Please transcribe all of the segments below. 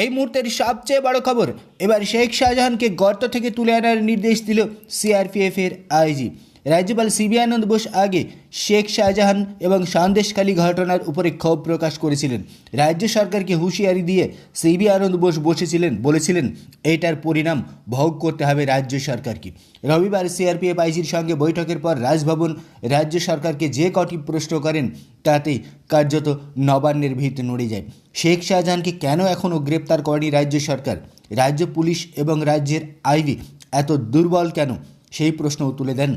এই মুহূর্তের সবচেয়ে বড় খবর, এবার শেখ শাহজাহানকে গর্ত থেকে তুলে আনার নির্দেশ দিল সিআরপিএফ এর আইজি রাজ্যপাল সিবি আনন্দ বোস আগে শেখ শাহজাহান এবং সন্দেশখালী ঘটনার উপরে ক্ষোভ প্রকাশ করেছিলেন। রাজ্য সরকারকে হুঁশিয়ারি দিয়ে সিবি আনন্দ বোস বসেছিলেন, বলেছিলেন, এটার পরিণাম ভোগ করতে হবে রাজ্য সরকারকে। রবিবার সিআরপিএফ আইজির সঙ্গে বৈঠকের পর রাজভবন রাজ্য সরকারকে যে কটি প্রশ্ন করেন তাতেই কার্যত নবান্নের ভিত নড়ে যায়। শেখ শাহজাহানকে কেন এখনও গ্রেপ্তার করেনি রাজ্য সরকার? রাজ্য পুলিশ এবং রাজ্যের আইবি এত দুর্বল কেন? সেই প্রশ্নও তুলে দেন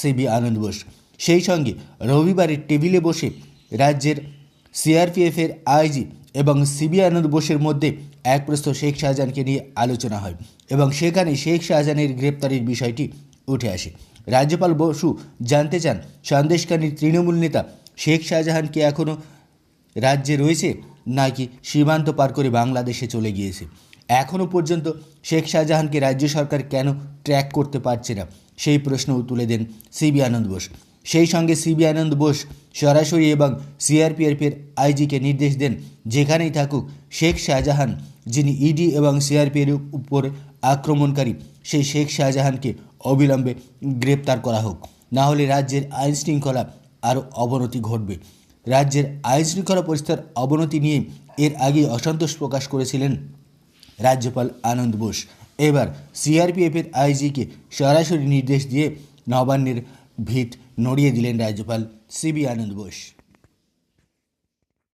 সিবি আনন্দ বোস। সেই সঙ্গে রবিবারের টেবিলে বসে রাজ্যের সিআরপিএফের আইজি এবং সিবি আনন্দ বোসের মধ্যে এক প্রশ্ন শেখ শাহজাহানকে নিয়ে আলোচনা হয় এবং সেখানে শেখ শাহজাহানের গ্রেপ্তারের বিষয়টি উঠে আসে। রাজ্যপাল বসু জানতে চান সন্দেশকারীর তৃণমূল নেতা শেখ শাহজাহান কি এখনও রাজ্যে রয়েছে নাকি সীমান্ত পার করে বাংলাদেশে চলে গিয়েছে? এখনও পর্যন্ত শেখ শাহজাহানকে রাজ্য সরকার কেন ট্র্যাক করতে পারছে না? সেই প্রশ্নও তুলে দেন সিবি আনন্দ বোস। সেই সঙ্গে সিবি আনন্দ বোস সরাসরি এবং সিআরপিএফের আইজিকে নির্দেশ দেন, যেখানেই থাকুক শেখ শাহজাহান, যিনি ইডি এবং সিআরপিএর উপর আক্রমণকারী, সেই শেখ শাহজাহানকে অবিলম্বে গ্রেপ্তার করা হোক। না হলে রাজ্যের আইন শৃঙ্খলা আরও অবনতি ঘটবে। রাজ্যের আইন শৃঙ্খলা পরিস্থিতির অবনতি নিয়ে এর আগে অসন্তোষ প্রকাশ করেছিলেন রাজ্যপাল আনন্দ বোস। এবার সিআরপিএফের আইজিকে সরাসরি নির্দেশ দিয়ে নবান্নের ভিত নড়িয়ে দিলেন রাজ্যপাল সিবি আনন্দ বোস।